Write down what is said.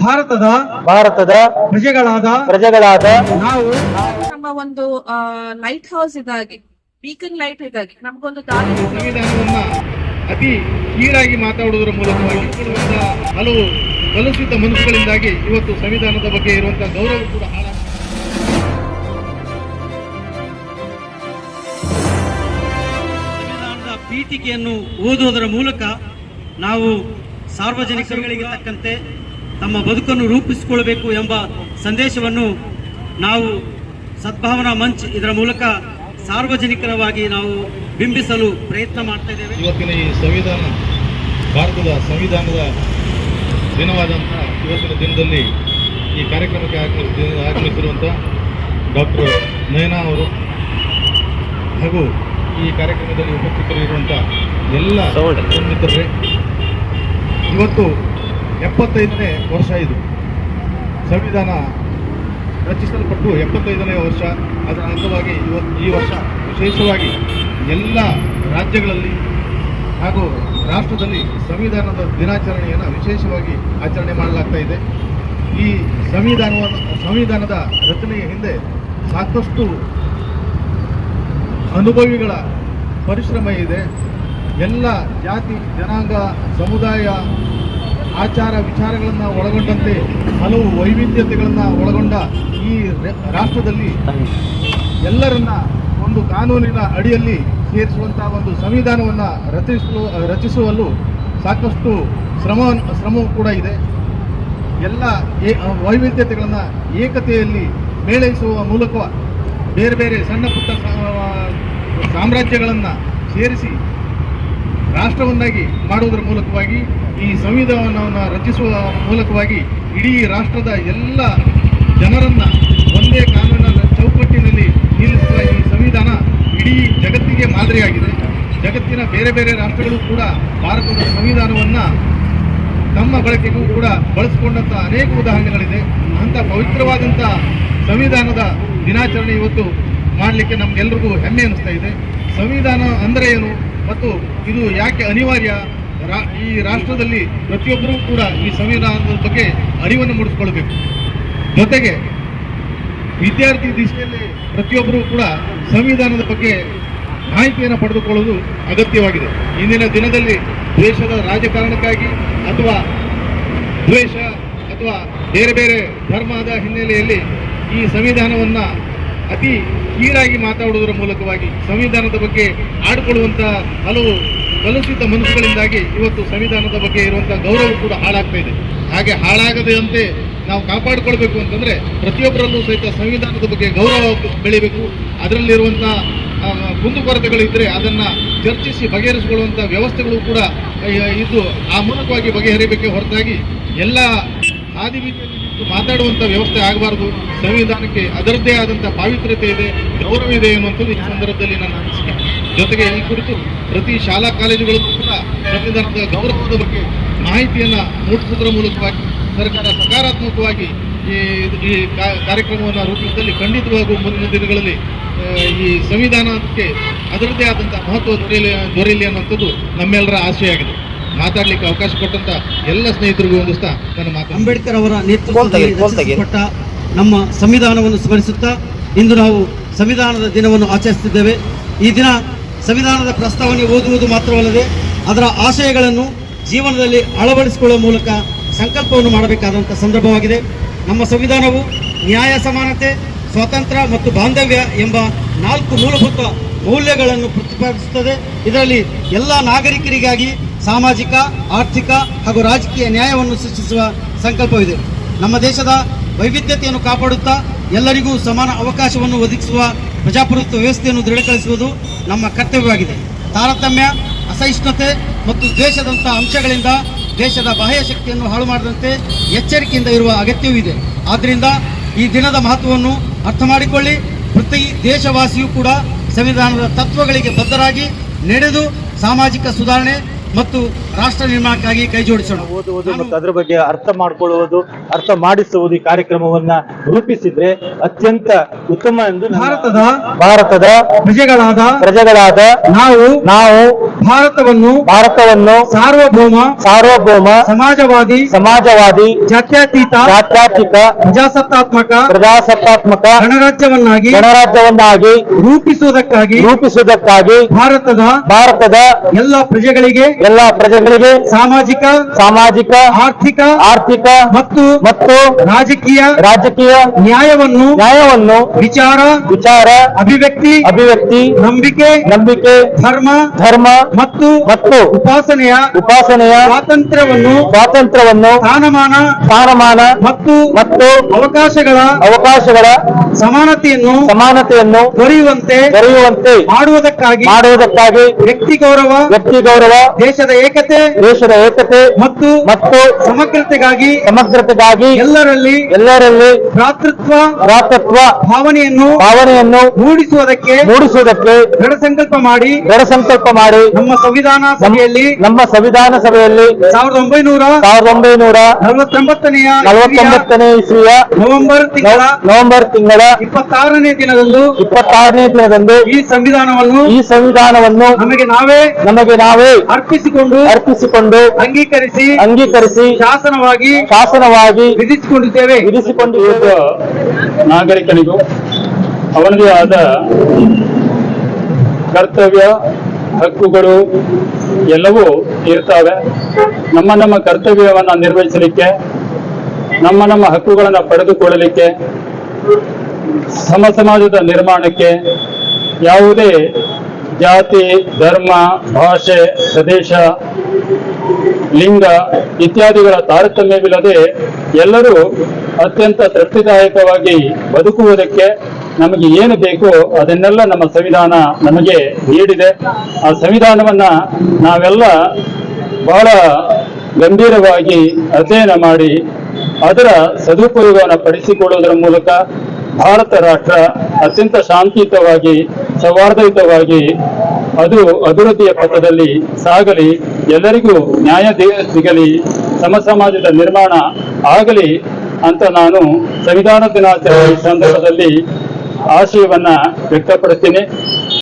ಭಾರತದ ಭಾರತದ ಪ್ರಜೆಗಳಾದ ಪ್ರಜೆಗಳಾದ ನಾವು ನಮ್ಮ ಒಂದು ಲೈಟ್ ಹೌಸ್ ಇದಾಗಿ ಬೀಕನ್ ಲೈಟ್ ಇದಾಗಿ ನಮಗೊಂದು ದಾರಿ ಸಂವಿಧಾನವನ್ನ ಅತಿ ಕೀಳಾಗಿ ಮಾತಾಡುವುದರ ಮೂಲಕ ಹಲವು ಕಲುಷಿತ ಮನಸ್ಸುಗಳಿಂದಾಗಿ ಇವತ್ತು ಸಂವಿಧಾನದ ಬಗ್ಗೆ ಇರುವಂತಹ ಗೌರವ ಕೂಡ ಹಾಳಾಗಿದೆ ಸಂವಿಧಾನದ ಪೀಠಿಕೆಯನ್ನು ಓದುವುದರ ಮೂಲಕ ನಾವು ಸಾರ್ವಜನಿಕರುಗಳಿಗೆ ತಕ್ಕಂತೆ ತಮ್ಮ ಬದುಕನ್ನು ರೂಪಿಸಿಕೊಳ್ಳಬೇಕು ಎಂಬ ಸಂದೇಶವನ್ನು ನಾವು ಸದ್ಭಾವನಾ ಮಂಚ್ ಇದರ ಮೂಲಕ ಸಾರ್ವಜನಿಕರವಾಗಿ ನಾವು ಬಿಂಬಿಸಲು ಪ್ರಯತ್ನ ಮಾಡ್ತಾ ಇದ್ದೇವೆ. ಇವತ್ತಿನ ಈ ಸಂವಿಧಾನ ಭಾರತದ ಸಂವಿಧಾನದ ದಿನವಾದಂಥ ಇವತ್ತಿನ ದಿನದಲ್ಲಿ ಈ ಕಾರ್ಯಕ್ರಮಕ್ಕೆ ಆಗಮಿಸಿ ಆಗಮಿಸಿರುವಂಥ ಡಾಕ್ಟರ್ ನಯನಾ ಅವರು ಹಾಗೂ ಈ ಕಾರ್ಯಕ್ರಮದಲ್ಲಿ ಉಪಸ್ಥಿತರಿರುವಂಥ ಎಲ್ಲ ಮಿತ್ರರೇ ಇವತ್ತು ಎಪ್ಪತ್ತೈದನೇ ವರ್ಷ ಇದು. ಸಂವಿಧಾನ ರಚಿಸಲ್ಪಟ್ಟು ಎಪ್ಪತ್ತೈದನೇ ವರ್ಷ. ಅದರ ಅಂಗವಾಗಿ ಇವತ್ತು ಈ ವರ್ಷ ವಿಶೇಷವಾಗಿ ಎಲ್ಲ ರಾಜ್ಯಗಳಲ್ಲಿ ಹಾಗೂ ರಾಷ್ಟ್ರದಲ್ಲಿ ಸಂವಿಧಾನದ ದಿನಾಚರಣೆಯನ್ನು ವಿಶೇಷವಾಗಿ ಆಚರಣೆ ಮಾಡಲಾಗ್ತಾ ಇದೆ. ಈ ಸಂವಿಧಾನವನ್ನು, ಸಂವಿಧಾನದ ರಚನೆಯ ಹಿಂದೆ ಸಾಕಷ್ಟು ಅನುಭವಿಗಳ ಪರಿಶ್ರಮ ಇದೆ. ಎಲ್ಲ ಜಾತಿ, ಜನಾಂಗ, ಸಮುದಾಯ ಆಚಾರ ವಿಚಾರಗಳನ್ನು ಒಳಗೊಂಡಂತೆ, ಹಲವು ವೈವಿಧ್ಯತೆಗಳನ್ನು ಒಳಗೊಂಡ ಈ ರಾಷ್ಟ್ರದಲ್ಲಿ ಎಲ್ಲರನ್ನ ಒಂದು ಕಾನೂನಿನ ಅಡಿಯಲ್ಲಿ ಸೇರಿಸುವಂತಹ ಒಂದು ಸಂವಿಧಾನವನ್ನು ರಚಿಸಲು ರಚಿಸುವಲ್ಲೂ ಸಾಕಷ್ಟು ಶ್ರಮ, ಶ್ರಮವೂ ಕೂಡ ಇದೆ. ಎಲ್ಲ ವೈವಿಧ್ಯತೆಗಳನ್ನು ಏಕತೆಯಲ್ಲಿ ಮೇಳೈಸುವ ಮೂಲಕ ಬೇರೆ ಬೇರೆ ಸಣ್ಣ ಪುಟ್ಟ ಸಾಮ್ರಾಜ್ಯಗಳನ್ನು ಸೇರಿಸಿ ರಾಷ್ಟ್ರವನ್ನಾಗಿ ಮಾಡುವುದರ ಮೂಲಕವಾಗಿ ಈ ಸಂವಿಧಾನವನ್ನು ರಚಿಸುವ ಮೂಲಕವಾಗಿ ಇಡೀ ರಾಷ್ಟ್ರದ ಎಲ್ಲ ಜನರನ್ನು ಒಂದೇ ಕಾನೂನಿನ ಚೌಕಟ್ಟಿನಲ್ಲಿ ನಿಲ್ಲಿಸುವ ಈ ಸಂವಿಧಾನ ಇಡೀ ಜಗತ್ತಿಗೆ ಮಾದರಿಯಾಗಿದೆ. ಜಗತ್ತಿನ ಬೇರೆ ಬೇರೆ ರಾಷ್ಟ್ರಗಳು ಕೂಡ ಭಾರತದ ಸಂವಿಧಾನವನ್ನು ತಮ್ಮ ಬಳಕೆಗೂ ಕೂಡ ಬಳಸಿಕೊಂಡಂಥ ಅನೇಕ ಉದಾಹರಣೆಗಳಿದೆ. ಅಂಥ ಪವಿತ್ರವಾದಂಥ ಸಂವಿಧಾನದ ದಿನಾಚರಣೆ ಇವತ್ತು ಮಾಡಲಿಕ್ಕೆ ನಮಗೆಲ್ಲರಿಗೂ ಹೆಮ್ಮೆ ಅನಿಸ್ತಾ ಇದೆ. ಸಂವಿಧಾನ ಅಂದರೆ ಏನು? ಮತ್ತು ಇದು ಯಾಕೆ ಅನಿವಾರ್ಯ? ಈ ರಾಷ್ಟ್ರದಲ್ಲಿ ಪ್ರತಿಯೊಬ್ಬರೂ ಕೂಡ ಈ ಸಂವಿಧಾನದ ಬಗ್ಗೆ ಅರಿವನ್ನು ಮೂಡಿಸ್ಕೊಳ್ಬೇಕು ಜೊತೆಗೆ ವಿದ್ಯಾರ್ಥಿ ದಿಸೆಯಲ್ಲಿ ಪ್ರತಿಯೊಬ್ಬರೂ ಕೂಡ ಸಂವಿಧಾನದ ಬಗ್ಗೆ ಮಾಹಿತಿಯನ್ನು ಪಡೆದುಕೊಳ್ಳುವುದು ಅಗತ್ಯವಾಗಿದೆ. ಇಂದಿನ ದಿನದಲ್ಲಿ ದೇಶದ ರಾಜಕಾರಣಕ್ಕಾಗಿ ಅಥವಾ ದ್ವೇಷ ಅಥವಾ ಬೇರೆ ಬೇರೆ ಧರ್ಮದ ಹಿನ್ನೆಲೆಯಲ್ಲಿ ಈ ಸಂವಿಧಾನವನ್ನ ಅತಿ ಕೀಳಾಗಿ ಮಾತಾಡುವುದರ ಮೂಲಕವಾಗಿ ಸಂವಿಧಾನದ ಬಗ್ಗೆ ಆಡಿಕೊಳ್ಳುವಂತಹ ಹಲವು ಕಲುಷಿತ ಮನಸ್ಸುಗಳಿಂದಾಗಿ ಇವತ್ತು ಸಂವಿಧಾನದ ಬಗ್ಗೆ ಇರುವಂತಹ ಗೌರವ ಕೂಡ ಹಾಳಾಗ್ತಾ ಇದೆ. ಹಾಗೆ ಹಾಳಾಗದಂತೆ ನಾವು ಕಾಪಾಡಿಕೊಳ್ಬೇಕು ಅಂತಂದ್ರೆ ಪ್ರತಿಯೊಬ್ಬರಲ್ಲೂ ಸಹಿತ ಸಂವಿಧಾನದ ಬಗ್ಗೆ ಗೌರವ ಬೆಳಿಬೇಕು. ಅದರಲ್ಲಿರುವಂತಹ ಕುಂದುಕೊರತೆಗಳಿದ್ದರೆ ಅದನ್ನ ಚರ್ಚಿಸಿ ಬಗೆಹರಿಸಿಕೊಳ್ಳುವಂಥ ವ್ಯವಸ್ಥೆಗಳು ಕೂಡ ಇದ್ದು ಆ ಮೂಲಕವಾಗಿ ಬಗೆಹರಿಬೇಕೆ ಹೊರತಾಗಿ ಎಲ್ಲ ಹಾದಿ ಮಾತಾಡುವಂತ ವ್ಯವಸ್ಥೆ ಆಗಬಾರ್ದು. ಸಂವಿಧಾನಕ್ಕೆ ಅದರದ್ದೇ ಆದಂತ ಪಾವಿತ್ರ್ಯತೆ ಇದೆ, ಗೌರವ ಇದೆ ಅನ್ನುವಂಥದ್ದು ಈ ಸಂದರ್ಭದಲ್ಲಿ ನನ್ನ ಅನಿಸಿಕೆ. ಜೊತೆಗೆ ಈ ಕುರಿತು ಪ್ರತಿ ಶಾಲಾ ಕಾಲೇಜುಗಳಿಗೂ ಕೂಡ ಸಂವಿಧಾನದ ಗೌರವದ ಬಗ್ಗೆ ಮಾಹಿತಿಯನ್ನ ಮೂಡಿಸುವುದರ ಮೂಲಕವಾಗಿ, ಸರ್ಕಾರ ಸಕಾರಾತ್ಮಕವಾಗಿ ಈ ಕಾರ್ಯಕ್ರಮವನ್ನು ರೂಪಿಸಿದಲ್ಲಿ ಖಂಡಿತವಾಗೂ ಮುಂದಿನ ದಿನಗಳಲ್ಲಿ ಈ ಸಂವಿಧಾನಕ್ಕೆ ಅದರದ್ದೇ ಆದಂಥ ಮಹತ್ವ ದೊರೆಯಲಿ ದೊರೆಯಲಿ ಅನ್ನುವಂಥದ್ದು ನಮ್ಮೆಲ್ಲರ ಆಶೆಯಾಗಿದೆ ಮಾತಾಡ್ಲಿಕ್ಕೆ ಅವಕಾಶ ಕೊಟ್ಟಂತ ಎಲ್ಲ ಸ್ನೇಹಿತರಿಗೂ ಹೊಂದಿಸ್ತಾ ನನ್ನ ಮಾತು ಅಂಬೇಡ್ಕರ್ ಅವರ. ರಚಿಸಲ್ಪಟ್ಟ ನಮ್ಮ ಸಂವಿಧಾನವನ್ನು ಸ್ಮರಿಸುತ್ತಾ ಇಂದು ನಾವು ಸಂವಿಧಾನದ ದಿನವನ್ನು ಆಚರಿಸುತ್ತಿದ್ದೇವೆ. ಈ ದಿನ ಸಂವಿಧಾನದ ಪ್ರಸ್ತಾವನೆ ಓದುವುದು ಮಾತ್ರವಲ್ಲದೆ ಅದರ ಆಶಯಗಳನ್ನು ಜೀವನದಲ್ಲಿ ಅಳವಡಿಸಿಕೊಳ್ಳುವ ಮೂಲಕ ಸಂಕಲ್ಪವನ್ನು ಮಾಡಬೇಕಾದಂಥ ಸಂದರ್ಭವಾಗಿದೆ. ನಮ್ಮ ಸಂವಿಧಾನವು ನ್ಯಾಯ ಸಮಾನತೆ ಸ್ವಾತಂತ್ರ್ಯ ಮತ್ತು ಬಾಂಧವ್ಯ ಎಂಬ ನಾಲ್ಕು ಮೂಲಭೂತ ಮೌಲ್ಯಗಳನ್ನು ಪ್ರತಿಪಾದಿಸುತ್ತದೆ. ಇದರಲ್ಲಿ ಎಲ್ಲ ನಾಗರಿಕರಿಗಾಗಿ ಸಾಮಾಜಿಕ, ಆರ್ಥಿಕ ಹಾಗೂ ರಾಜಕೀಯ ನ್ಯಾಯವನ್ನು ಸೃಷ್ಟಿಸುವ ಸಂಕಲ್ಪವಿದೆ. ನಮ್ಮ ದೇಶದ ವೈವಿಧ್ಯತೆಯನ್ನು ಕಾಪಾಡುತ್ತಾ ಎಲ್ಲರಿಗೂ ಸಮಾನ ಅವಕಾಶವನ್ನು ಒದಗಿಸುವ ಪ್ರಜಾಪ್ರಭುತ್ವ ವ್ಯವಸ್ಥೆಯನ್ನು ದೃಢೀಕರಿಸುವುದು ನಮ್ಮ ಕರ್ತವ್ಯವಾಗಿದೆ. ತಾರತಮ್ಯ, ಅಸಹಿಷ್ಣುತೆ ಮತ್ತು ದ್ವೇಷದಂಥ ಅಂಶಗಳಿಂದ ದೇಶದ ಬಾಹ್ಯ ಶಕ್ತಿಯನ್ನು ಹಾಳು ಮಾಡದಂತೆ ಎಚ್ಚರಿಕೆಯಿಂದ ಇರುವ ಅಗತ್ಯವೂ ಇದೆ ಆದ್ದರಿಂದ ಈ ದಿನದ ಮಹತ್ವವನ್ನು ಅರ್ಥ ಮಾಡಿಕೊಳ್ಳಿ. ಪ್ರತಿ ದೇಶವಾಸಿಯೂ ಕೂಡ ಸಂವಿಧಾನದ ತತ್ವಗಳಿಗೆ ಬದ್ಧರಾಗಿ ನಡೆದು ಸಾಮಾಜಿಕ ಸುಧಾರಣೆ ಮತ್ತು ರಾಷ್ಟ್ರ ನಿರ್ಮಾಣಕ್ಕಾಗಿ ಕೈ ಜೋಡಿಸೋಣ. ಓದುವುದು ಮತ್ತು ಅದರ ಬಗ್ಗೆ ಅರ್ಥ ಮಾಡಿಕೊಳ್ಳುವುದು ಅರ್ಥ ಮಾಡಿಸುವುದು ಈ ಕಾರ್ಯಕ್ರಮವನ್ನ ರೂಪಿಸಿದ್ರೆ ಅತ್ಯಂತ ಉತ್ತಮ ಎಂದು ಭಾರತದ ಭಾರತದ ಪ್ರಜೆಗಳಾದ ಪ್ರಜೆಗಳಾದ ನಾವು ನಾವು ಭಾರತವನ್ನು ಭಾರತವನ್ನು ಸಾರ್ವಭೌಮ ಸಾರ್ವಭೌಮ ಸಮಾಜವಾದಿ ಸಮಾಜವಾದಿ ಜಾತ್ಯತೀತ ಜಾತ್ಯಾತೀತ ಪ್ರಜಾಸತ್ತಾತ್ಮಕ ಪ್ರಜಾಸತ್ತಾತ್ಮಕ ಗಣರಾಜ್ಯವನ್ನಾಗಿ ಗಣರಾಜ್ಯವನ್ನಾಗಿ ರೂಪಿಸುವುದಕ್ಕಾಗಿ ರೂಪಿಸುವುದಕ್ಕಾಗಿ ಭಾರತದ ಭಾರತದ ಎಲ್ಲ ಪ್ರಜೆಗಳಿಗೆ ಎಲ್ಲ ಪ್ರಜೆಗಳಿಗೆ ಸಾಮಾಜಿಕ ಸಾಮಾಜಿಕ ಆರ್ಥಿಕ ಆರ್ಥಿಕ ಮತ್ತು ಮತ್ತು ರಾಜಕೀಯ ರಾಜಕೀಯ ನ್ಯಾಯವನ್ನು ನ್ಯಾಯವನ್ನು ವಿಚಾರ ವಿಚಾರ ಅಭಿವ್ಯಕ್ತಿ ಅಭಿವ್ಯಕ್ತಿ ನಂಬಿಕೆ ನಂಬಿಕೆ ಧರ್ಮ ಧರ್ಮ ಮತ್ತು ಮತ್ತು ಉಪಾಸನೆಯ ಉಪಾಸನೆಯ ಸ್ವಾತಂತ್ರ್ಯವನ್ನು ಸ್ವಾತಂತ್ರ್ಯವನ್ನು ಸ್ಥಾನಮಾನ ಸ್ಥಾನಮಾನ ಮತ್ತು ಮತ್ತು ಅವಕಾಶಗಳ ಅವಕಾಶಗಳ ಸಮಾನತೆಯನ್ನು ಸಮಾನತೆಯನ್ನು ದೊರೆಯುವಂತೆ ದೊರೆಯುವಂತೆ ಮಾಡುವುದಕ್ಕಾಗಿ ಮಾಡುವುದಕ್ಕಾಗಿ ವ್ಯಕ್ತಿ ಗೌರವ ವ್ಯಕ್ತಿ ಗೌರವ ದೇಶದ ಏಕತೆ ದೇಶದ ಏಕತೆ ಮತ್ತು ಮತ್ತು ಸಮಗ್ರತೆಗಾಗಿ ಸಮಗ್ರತೆಗಾಗಿ ಎಲ್ಲರಲ್ಲಿ ಎಲ್ಲರಲ್ಲಿ ಭ್ರಾತೃತ್ವ ಭ್ರಾತೃತ್ವ ಭಾವನೆಯನ್ನು ಭಾವನೆಯನ್ನು ಮೂಡಿಸುವುದಕ್ಕೆ ಮೂಡಿಸುವುದಕ್ಕೆ ದೃಢ ಸಂಕಲ್ಪ ಮಾಡಿ ದೃಢ ಸಂಕಲ್ಪ ಮಾಡಿ ನಮ್ಮ ಸಂವಿಧಾನ ಸಭೆಯಲ್ಲಿ ನಮ್ಮ ಸಂವಿಧಾನ ಸಭೆಯಲ್ಲಿ ಸಾವಿರದ ಒಂಬೈನೂರ ಸಾವಿರದ ಒಂಬೈನೂರ ನಲವತ್ತೊಂಬತ್ತನೆಯ ನಲವತ್ತೊಂಬತ್ತನೇ ಇಸ್ವಿಯ ನವೆಂಬರ್ ತಿಂಗಳ ನವೆಂಬರ್ ತಿಂಗಳ ಇಪ್ಪತ್ತಾರನೇ ದಿನದಂದು ಇಪ್ಪತ್ತಾರನೇ ದಿನದಂದು ಈ ಸಂವಿಧಾನವನ್ನು ಈ ಸಂವಿಧಾನವನ್ನು ನಮಗೆ ನಾವೇ ನಮಗೆ ನಾವೇ ಅರ್ಪಿಸಿಕೊಂಡು ಅರ್ಪಿಸಿಕೊಂಡು ಅಂಗೀಕರಿಸಿ ಅಂಗೀಕರಿಸಿ ಶಾಸನವಾಗಿ ಶಾಸನವಾಗಿ ವಿಧಿಸಿಕೊಂಡಿದ್ದೇವೆ. ವಿಧಿಸಿಕೊಂಡು ನಾಗರಿಕನಿಗೂ ಅವನದೇ ಆದ ಕರ್ತವ್ಯ ಹಕ್ಕುಗಳು ಎಲ್ಲವೂ ಇರ್ತವೆ. ನಮ್ಮ ನಮ್ಮ ಕರ್ತವ್ಯವನ್ನು ನಿರ್ವಹಿಸಲಿಕ್ಕೆ ನಮ್ಮ ನಮ್ಮ ಹಕ್ಕುಗಳನ್ನು ಪಡೆದುಕೊಳ್ಳಲಿಕ್ಕೆ ಸಮ ಸಮಾಜದ ನಿರ್ಮಾಣಕ್ಕೆ ಯಾವುದೇ ಜಾತಿ ಧರ್ಮ ಭಾಷೆ ಪ್ರದೇಶ ಲಿಂಗ ಇತ್ಯಾದಿಗಳ ತಾರತಮ್ಯವಿಲ್ಲದೆ ಎಲ್ಲರೂ ಅತ್ಯಂತ ತೃಪ್ತಿದಾಯಕವಾಗಿ ಬದುಕುವುದಕ್ಕೆ ನಮಗೆ ಏನು ಬೇಕೋ ಅದನ್ನೆಲ್ಲ ನಮ್ಮ ಸಂವಿಧಾನ ನಮಗೆ ನೀಡಿದೆ. ಆ ಸಂವಿಧಾನವನ್ನ ನಾವೆಲ್ಲ ಬಹಳ ಗಂಭೀರವಾಗಿ ಅಧ್ಯಯನ ಮಾಡಿ ಅದರ ಸದುಪಯೋಗವನ್ನು ಪಡಿಸಿಕೊಳ್ಳುವುದರ ಮೂಲಕ ಭಾರತ ರಾಷ್ಟ್ರ ಅತ್ಯಂತ ಶಾಂತಿಯುತವಾಗಿ, ಸೌಹಾರ್ದಯುತವಾಗಿ ಅದು ಅಭಿವೃದ್ಧಿಯ ಪಥದಲ್ಲಿ ಸಾಗಲಿ. ಎಲ್ಲರಿಗೂ ನ್ಯಾಯ ಸಿಗಲಿ ಸಮ ಸಮಾಜದ ನಿರ್ಮಾಣ ಆಗಲಿ ಅಂತ ನಾನು ಸಂವಿಧಾನ ದಿನಾಚರಣೆ ಸಂದರ್ಭದಲ್ಲಿ ಆಶಯವನ್ನ ವ್ಯಕ್ತಪಡಿಸ್ತೀನಿ.